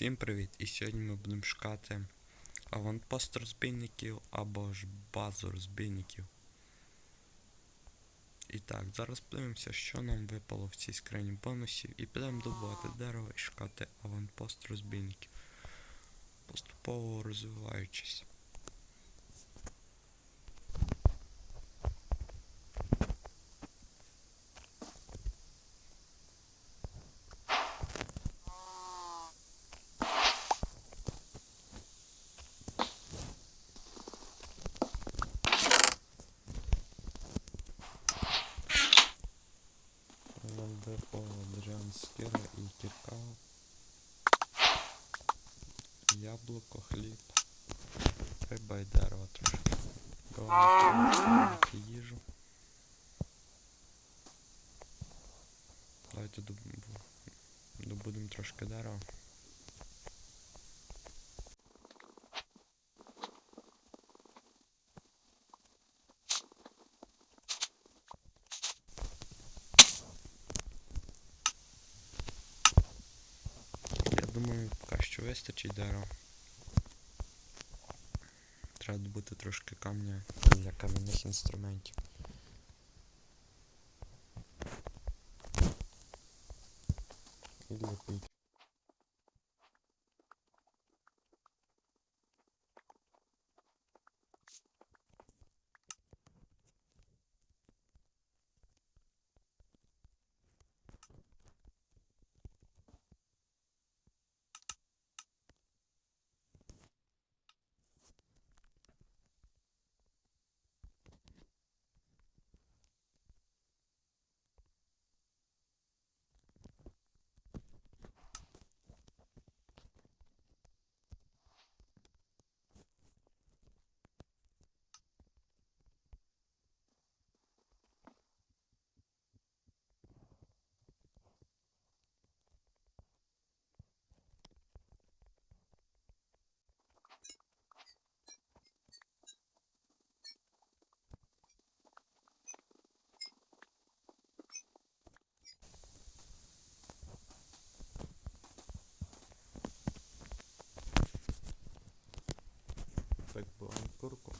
Всім привіт! І сьогодні ми будемо шукати аванпост розбійників або ж базу розбійників. І так, зараз подивимося, що нам випало в цій скрині бонусів, і підемо добувати дерево і шукати аванпост розбійників. Поступово розвиваючись. Нам випало дерев'яна скира і кірка. Яблуко, хліб. Риба і дерево трошки. Давайте їжу. Давайте добудемо трошки дерева. Я думаю, поки що вистачить дерева. Треба добути трошки камня для кам'яних інструментів. І для піч. Так буваємо курку,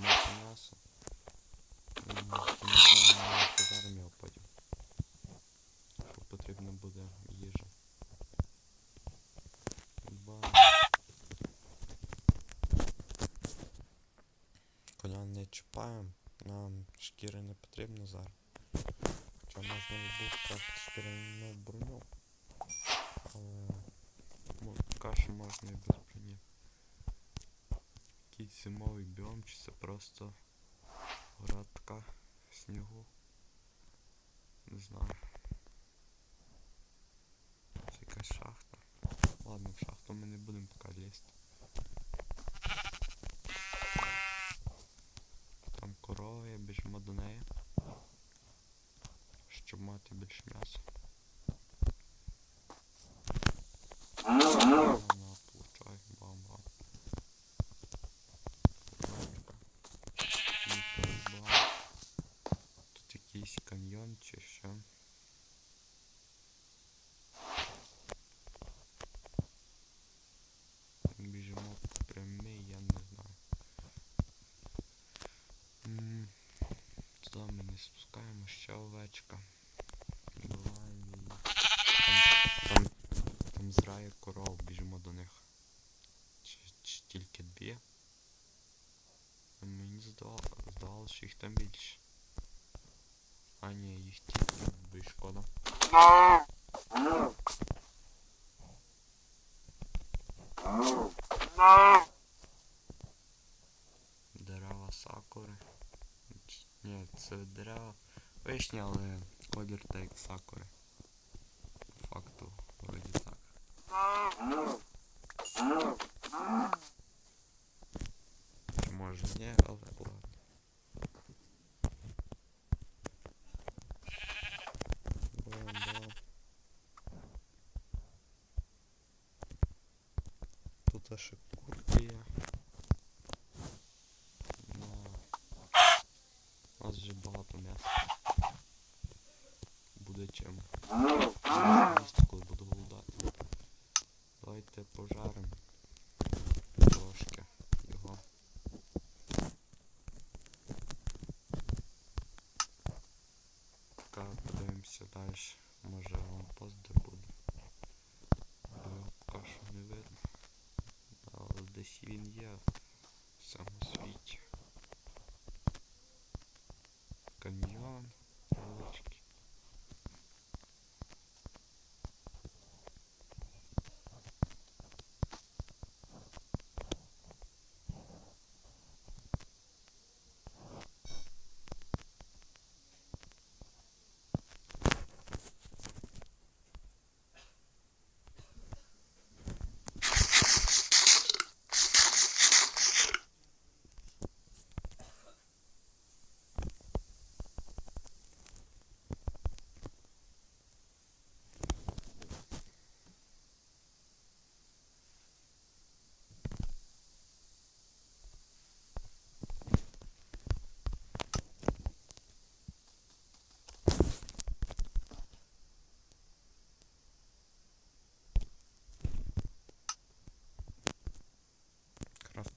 м'ясо. Пожаримо його потім. Бо потрібно буде їжа. Бам. Коня не чіпаємо, нам шкіри не потрібно зараз. Хоча можна крафт шкіряну броню. Але що можна і без зимовий біом, чи це просто гора така снігу. Не знаю. Це якась шахта. Ладно, в шахту ми не будемо поки лізти. Там корова є, біжимо до неї. Щоб мати більше м'яса. На, получай, бам-бам. Лапка. Нічого ба. Тут якийсь каньйон чи що. Біжимо прямий, я не знаю. М, Туди ми не спускаємо, ще овечка. Її. Там, там, там зрає коров, біжимо до них. Чи, чи тільки дві? Мені здавалося, що їх там більше. А ні, їх тільки дві шкода. Дерева сакури. Ні, це дерева але колір так як сакури. По факту, вроді так. Чи може ні, але ладно. Тут аж і курки є. На. У вже багато м'яса буде чим. Коли буду голодати. Давайте пожаримо трошки його. Так, подивимося. Може лампост де буде. Бо що не видно. Але десь він є.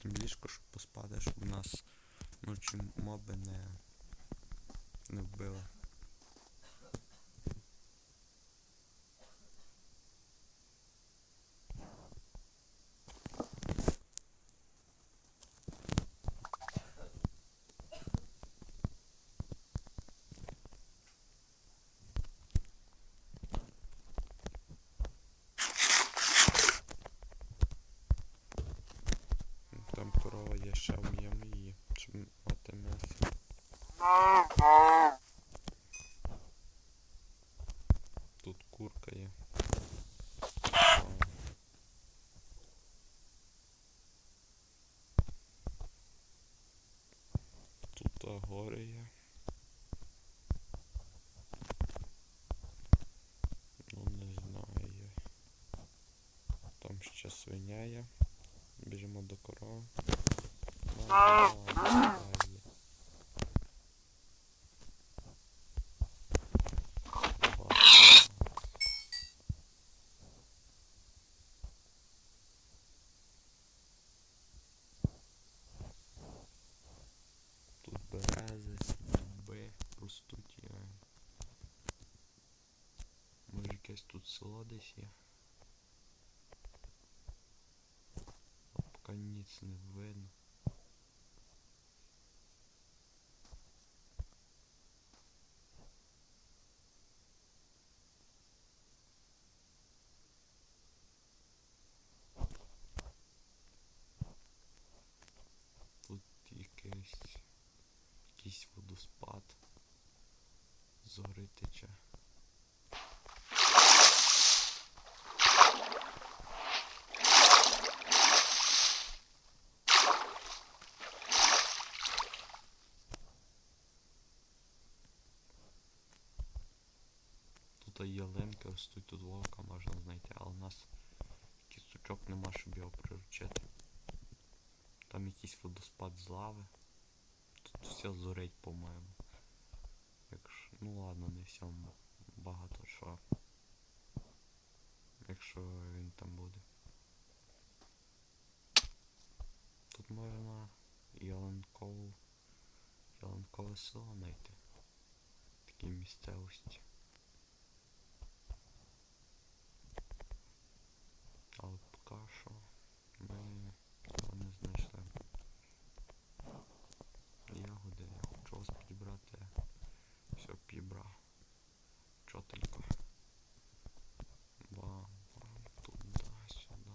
Потім ліжко, щоб поспати, щоб нас ночі моби не, не вбили. Там корова є, ще вміємо її, щоб мати м'ясо. Тут курка є. Тут а, гори є. Ну не знаю. Там ще свиня є. Біжимо до корови. А, да, є. Класно. Тут берези, дуби ростуть. є. Може якесь тут село десь є. А ніц не. Тут якийсь якийсь водоспад з гори тече. Тут є ялинки ростуть, тут вовка можна знайти, але у нас кісточок нема, щоб його приручити. Там якийсь водоспад з лави. Тут все зорить, по-моєму. Якщо. Ну ладно, не все м- багато що. Якщо він там буде. Тут можна ялинкову. Ялинкове село знайти. В такій місцевості. Але поки що ми цього не знайшли. Ягоди, я хочу вас підібрати. Все підібрав. Чотенько. Бам, бам, туди, сюди.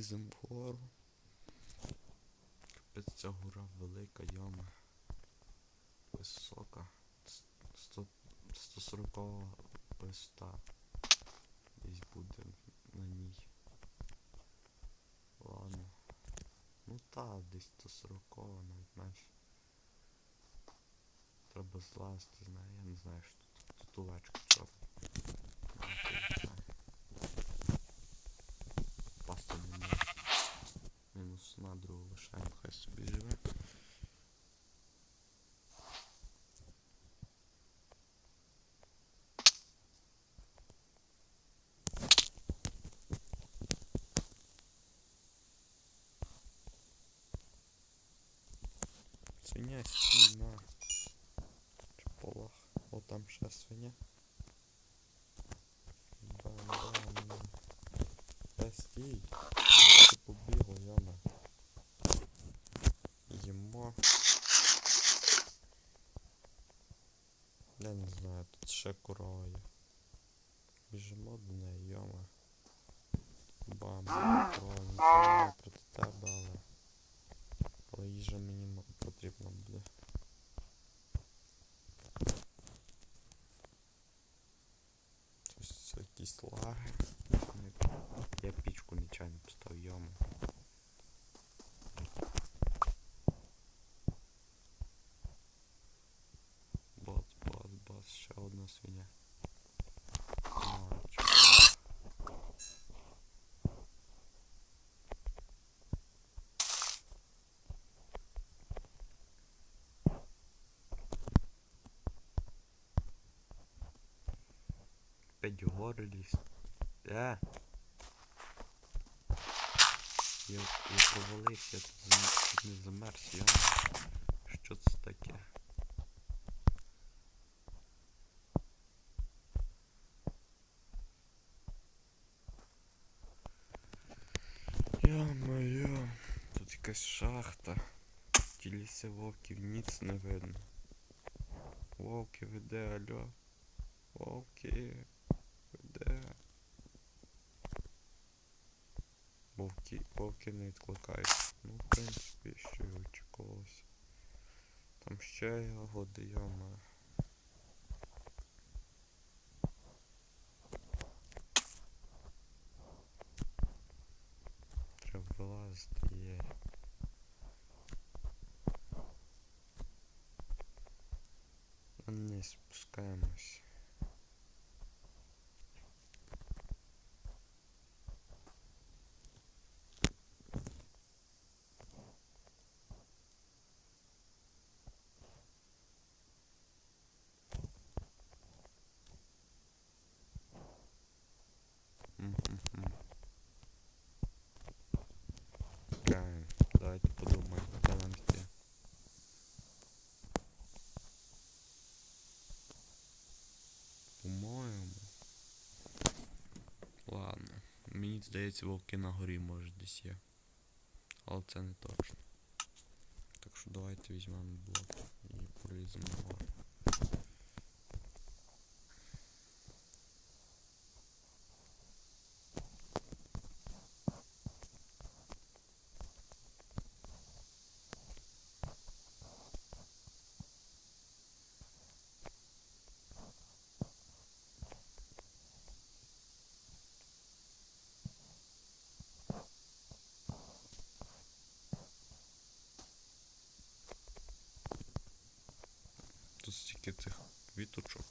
Лізем вгору. Капець ця гора велика, яма. Висока. С- сто- 140 висота. Десь буде на ній. Ладно. Ну та, десь 140, навіть менше. Треба злазити, знаю, я не знаю, що тут. Тут овечка чорна. Навіть я не знаю. Пасти не можу. Мінус на другу лишаємо, хай собі живе. Свиня стій на чополах. О, там ще свиня. Бам, бам, бам. Та стій. Ти побігло, яма. Їмо. Я не знаю, тут ще корова є. Біжимо до неї. Бам, нічого опять. Е! Я, я провалився, я тут зам... не замерз, я. Що це таке? Йо-моє, тут якась шахта. Ті вовків ніц не видно. Вовки веде, алло. Вовки. Веде. Вовки, вовки не відкликають. Ну, в принципі, що й очікувалося. Там ще ягоди, йома. Треба вилазити є. Не спускаємось. Мгм. Чекаємо. Давайте подумаємо, куди нам йти. По-моєму. Ладно. Мені здається, вовки на горі може десь є. Але це не точно. Так що давайте візьмемо блок і поліземо на гору. Тут стільки цих квіточок.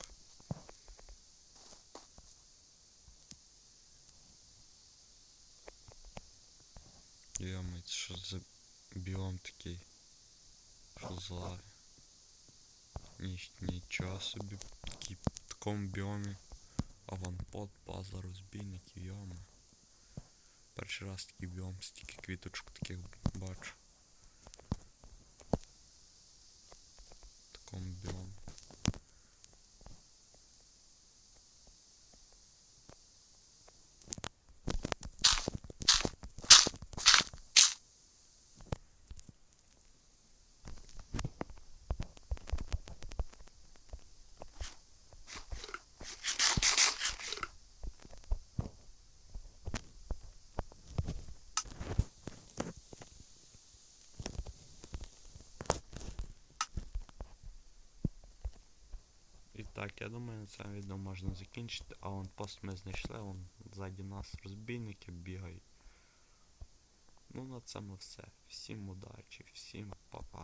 Йомить, що за біом такий? Що за? Ні, нічого собі такий, в такому біомі аванпод, база розбійників, йома. Перший раз такий біом, стільки квіточок таких бачу. В такому біомі. І так, я думаю, на цьому відео можна закінчити, а вон пост ми знайшли, вон ззаді нас розбійники бігають. Ну на цьому все. Всім удачі, всім па-па.